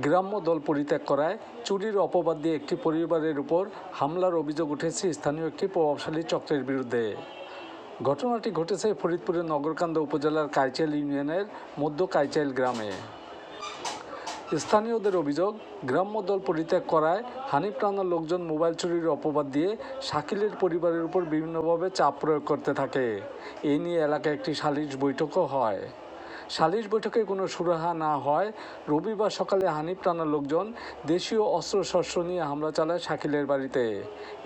গ্রাম্য দল পরিত্যাগ করায় চুরির অপবাদ দিয়ে একটি পরিবারের উপর হামলার অভিযোগ উঠেছে স্থানীয় একটি প্রভাবশালী চক্রের বিরুদ্ধে। ঘটনাটি ঘটেছে ফরিদপুরের নগরকান্দা উপজেলার কাইচাইল ইউনিয়নের মধ্য কাইচাইল গ্রামে। স্থানীয়দের অভিযোগ, গ্রাম্য দল পরিত্যাগ করায় হানিফ রানার লোকজন মোবাইল চুরির অপবাদ দিয়ে শাকিলের পরিবারের উপর বিভিন্নভাবে চাপ প্রয়োগ করতে থাকে। এই নিয়ে এলাকায় একটি সালিশ বৈঠকও হয়। সালিশ বৈঠকে কোনো সুরাহা না হয়। রবিবার সকালে হানিফ রানার লোকজন দেশীয় অস্ত্রশস্ত্র নিয়ে হামলা চালায় শাকিলের বাড়িতে।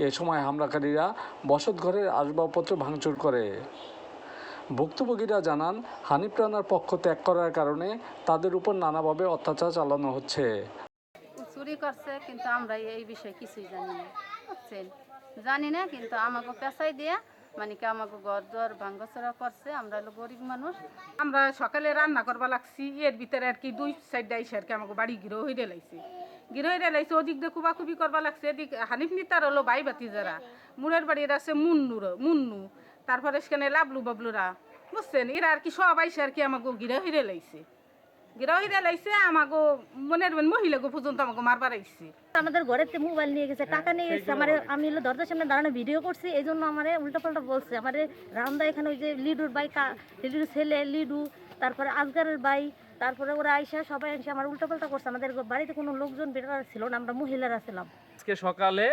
এ সময় হামলাকারীরা বসতঘরের আসবাবপত্র ভাঙচুর করে। ভুক্তভোগীরা জানান, হানিফ রানার পক্ষ ত্যাগ করার কারণে তাদের উপর নানাভাবে অত্যাচার চালানো হচ্ছে। চুরি করছে, কিন্তু আমরা এই বিষয়ে কিছুই জানি না। জানি না, কিন্তু আমাকে পেশাই দিয়ে মানে কি আমাকে ঘর দর ভাঙ্গচোরা করছে, আমরা হলো গরিব মানুষ। আমরা সকালে রান্না করবা লাগছি, এর ভিতরে আর কি দুই সাইড আইসে আর কি আমাকে বাড়ি গিরো হইরে লাইছে। গিরো হইরে লাইছে, ওদিক দিয়ে কুবাকুবি করবা লাগছে, এদিক হানিফ নিতার হলো ভাই বাতি যারা মুরের বাড়ির আছে মুন্নুর, মুন্নু, তারপরে সেখানে লাবলু বাবলুরা। বুঝছেন? এরা আর কি সব আইসে আর কি আমাকে গিরো হইরে লাইছে। গিরো হইরে লাইছে, আমাকে মনের মহিলাকে পর্যন্ত আমাকে মারবার আইছে। আমাদের ঘরেতে মোবাইল নিয়ে গেছে টাকা নিয়ে গেছে। আমার আমি হলো দরজার সামনে দাঁড়ানো ভিডিও করছি এই জন্য আমার উল্টো পাল্টা বলছে। আমার রামদা এখানে ওই যে লিডুর বাই লিডুর ছেলে লিডু তারপরে আজগারের বাই তারপরে ওরা আইসা সবাই এসে আমার উল্টো পাল্টা করছে। আমাদের বাড়িতে কোনো লোকজন বেটারা ছিল না আমরা মহিলারা ছিলাম। আজকে সকালে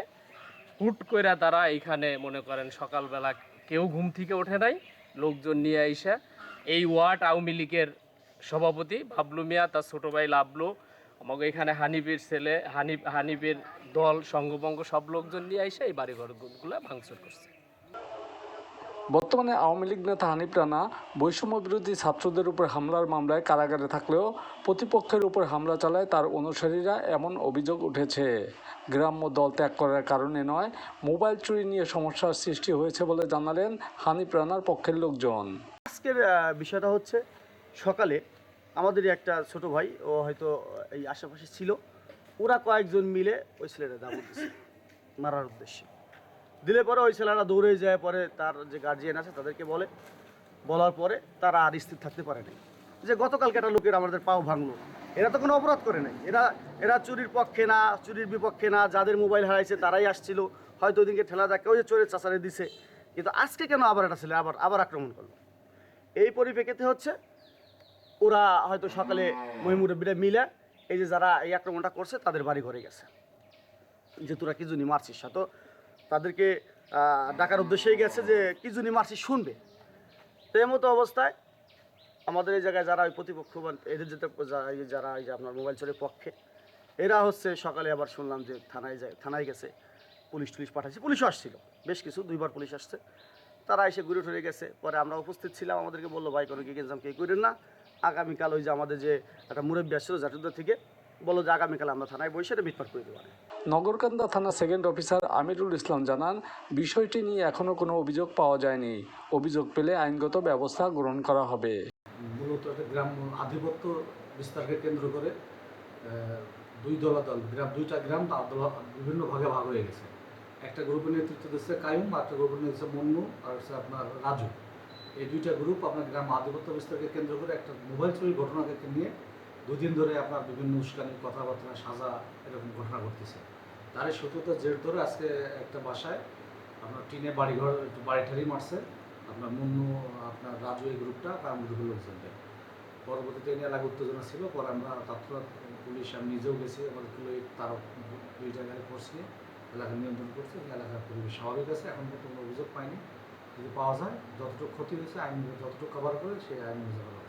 হুট কইরা তারা এইখানে মনে করেন সকালবেলা কেউ ঘুম থেকে ওঠে নাই লোকজন নিয়ে আইসা। এই ওয়ার্ড আওয়ামী লীগের সভাপতি বাবলু মিয়া তার ছোটো ভাই লাবলু আমাকে এখানে হানিফের ছেলে হানিফ হানিফের দল সঙ্গবঙ্গ সব লোকজন নিয়ে আইসা এই বাড়িঘরগুলো ভাঙচুর করছে। বর্তমানে আওয়ামী লীগ নেতা হানিফ রানা বৈষম্য বিরোধী ছাত্রদের উপর হামলার মামলায় কারাগারে থাকলেও প্রতিপক্ষের উপর হামলা চালায় তার অনুসারীরা এমন অভিযোগ উঠেছে। গ্রাম্য দল ত্যাগ করার কারণে নয় মোবাইল চুরি নিয়ে সমস্যার সৃষ্টি হয়েছে বলে জানালেন হানিফ রানার পক্ষের লোকজন। আজকের বিষয়টা হচ্ছে সকালে আমাদেরই একটা ছোট ভাই, ও হয়তো এই আশেপাশে ছিল। ওরা কয়েকজন মিলে ওই ছেলেটা দাম দিচ্ছে মারার উদ্দেশ্যে। দিলে পরে ওই ছেলেরা দৌড়ে যায়, পরে তার যে গার্জিয়ান আছে তাদেরকে বলে। বলার পরে তারা আর স্থির থাকতে পারে নাই। যে গতকালকে একটা লোকের আমাদের পাও ভাঙলো। এরা তো কোনো অপরাধ করে নাই। এরা এরা চুরির পক্ষে না, চুরির বিপক্ষে না, যাদের মোবাইল হারাইছে তারাই আসছিল। হয়তো ওদিনকে ঠেলা দেয় কেউ যে চোরের চাচারে দিছে। কিন্তু আজকে কেন আবার একটা ছেলে আবার আবার আক্রমণ করল? এই পরিপ্রেক্ষিতে হচ্ছে ওরা হয়তো সকালে মহিমুরব্বীরা মিলে এই যে যারা এই আক্রমণটা করছে, তাদের বাড়ি ঘরে গেছে। যে তোরা কি জুনি মারছিস? তো তাদেরকে ডাকার উদ্দেশ্যেই গেছে যে, কি মারছিস শুনবে? তো মতো অবস্থায় আমাদের এই জায়গায় যারা ওই প্রতিপক্ষ বা এদের যেতে যারা এই যে আপনার মোবাইল চোরের পক্ষে, এরা হচ্ছে সকালে আবার শুনলাম যে থানায় যায় থানায় গেছে। পুলিশ টুলিশ পাঠাচ্ছে পুলিশও আসছিল। বেশ কিছু, দুইবার পুলিশ আসছে। তারা এসে ঘুরে টুরে গেছে। পরে আমরা উপস্থিত ছিলাম আমাদেরকে বলল ভাই কোনো কি গেঞ্জাম কে করেন না। আগামীকাল ওই যে আমাদের যে একটা মুরব্বী আসছিল জাটুদা থেকে বলো যে আগামীকাল আমরা থানায় বসে এটা মিটমাট করে দেবো। নগরকান্দা থানা সেকেন্ড অফিসার আমিরুল ইসলাম জানান বিষয়টি নিয়ে এখনও কোনো অভিযোগ পাওয়া যায়নি। অভিযোগ পেলে আইনগত ব্যবস্থা গ্রহণ করা হবে। মূলত একটা গ্রাম আধিপত্য বিস্তারকে কেন্দ্র করে দুই দলাদল গ্রাম দুইটা গ্রাম বিভিন্ন ভাগে ভাগ হয়ে গেছে। একটা গ্রুপের নেতৃত্ব দিচ্ছে কায়ুম আর একটা গ্রুপের নেতৃত্ব মন্নু, আর হচ্ছে আপনার রাজু। এই দুইটা গ্রুপ আপনার গ্রাম আধিপত্য বিস্তারকে কেন্দ্র করে একটা মোবাইল চুরির ঘটনাকে নিয়ে দুদিন ধরে আপনার বিভিন্ন উস্কানি কথাবার্তা সাজা এরকম ঘটনা ঘটতেছে। তারই সত্যতা জের ধরে আজকে একটা বাসায় আপনার টিনে বাড়িঘর, একটু বাড়ি ঠাড়ি মারছে। আপনার মুন্নু, আপনার রাজু এই গ্রুপটা কারণ গ্রুপের লোকজনদের পরবর্তীতে এই নিয়ে এলাকা উত্তেজনা ছিল, পরে আমরা তৎক্ষণাৎ পুলিশ, আমি নিজেও গেছি, আমাদের তারা দুই জায়গায় ফোর্স নিয়ে এলাকা নিয়ন্ত্রণ করছে এলাকার পরিবেশ স্বাভাবিক আছে, এখন পর্যন্ত কোনো অভিযোগ পাইনি যদি পাওয়া যায়, যতটুকু ক্ষতি হয়েছে, আইন যতটুকু কভার করে, সেই আইন অনুযায়ী